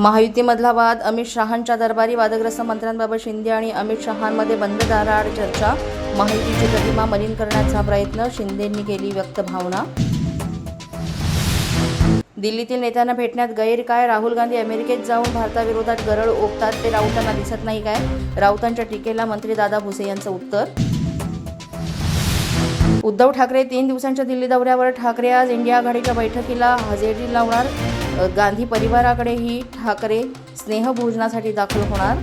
महायुतीमधला वाद अमित शहांच्या दरबारी वादग्रस्त मंत्र्यांबाबत शिंदे आणि अमित शहांमध्ये बंद दाराआड चर्चा महायुतीची प्रतिमा मलिन करण्याचा प्रयत्न शिंदेंनी केली व्यक्त भावना. दिल्लीतील नेत्यांना भेटण्यात गैर काय? राहुल गांधी अमेरिकेत जाऊन भारताविरोधात गरळ ओकतात ते राऊतांना दिसत नाही काय? राऊतांच्या टीकेला मंत्री दादा भुसे यांचं उत्तर. उद्धव ठाकरे तीन दिवसांच्या दिल्ली दौऱ्यावर ठाकरे आज इंडिया आघाडीच्या बैठकीला हजेरी लावणार. गांधी परिवाराकडेही ठाकरे स्नेहभोजनासाठी दाखल होणार.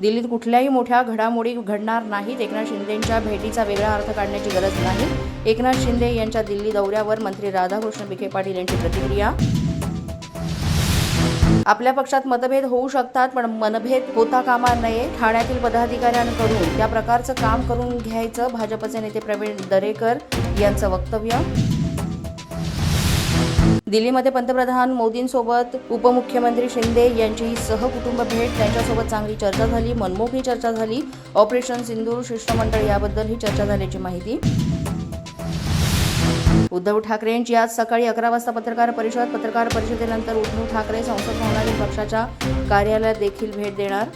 दिल्लीत कुठल्याही मोठ्या घडामोडी घडणार नाहीत. एकनाथ शिंदेंच्या भेटीचा वेगळा अर्थ काढण्याची गरज नाही. एकनाथ शिंदे यांच्या दिल्ली दौऱ्यावर मंत्री राधाकृष्ण विखे पाटील यांची प्रतिक्रिया. आपल्या पक्षात मतभेद होऊ शकतात पण मनभेद होता कामा नये. ठाण्यातील पदाधिकाऱ्यांकडून त्या प्रकारचं काम करून घ्यायचं. भाजपचे नेते प्रवीण दरेकर यांचं वक्तव्य. दिल्लीमध्ये पंतप्रधान मोदींसोबत उपमुख्यमंत्री शिंदे यांची सहकुटुंब भेट त्यांच्यासोबत चांगली चर्चा झाली मनमोकळी चर्चा झाली. ऑपरेशन सिंदूर शिष्टमंडळ याबद्दलही चर्चा झाल्याची माहिती. उद्धव ठाकरे यांची आज सकाळी अकरा वाजता पत्रकार परिषद पत्रकार परिषदेनंतर उद्धव ठाकरे संसद भवनातील पक्षाच्या कार्यालयात देखील भेट देणार.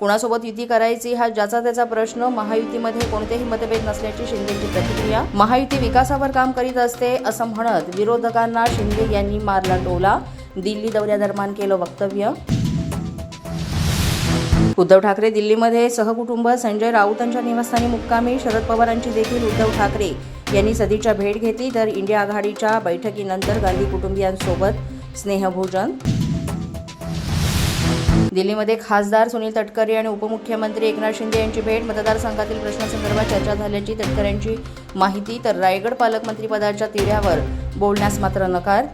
कुणासोबत युती करायची हा ज्याचा त्याचा प्रश्न महायुतीमध्ये कोणतेही मतभेद नसल्याची शिंदेची प्रतिक्रिया. महायुती विकासावर काम करीत असते असं म्हणत विरोधकांना शिंदे यांनी मारला टोला. दिल्ली दौऱ्यादरम्यान केलं वक्तव्य. उद्धव ठाकरे दिल्लीमध्ये सहकुटुंब संजय राऊतांच्या निवासस्थानी मुक्कामी. शरद पवारांची देखील उद्धव ठाकरे यांनी सदीच्या भेट घेतली. तर इंडिया आघाडीच्या बैठकीनंतर गांधी कुटुंबियांसोबत स्नेहभोजन. दिल्लीमध्ये खासदार सुनील तटकरे आणि उपमुख्यमंत्री एकनाथ शिंदे यांची भेट. मतदारसंघातील प्रश्नासंदर्भात चर्चा झाल्याची तटकरेंची माहिती तर रायगड पालकमंत्रीपदाच्या तिढ्यावर बोलण्यास मात्र नकार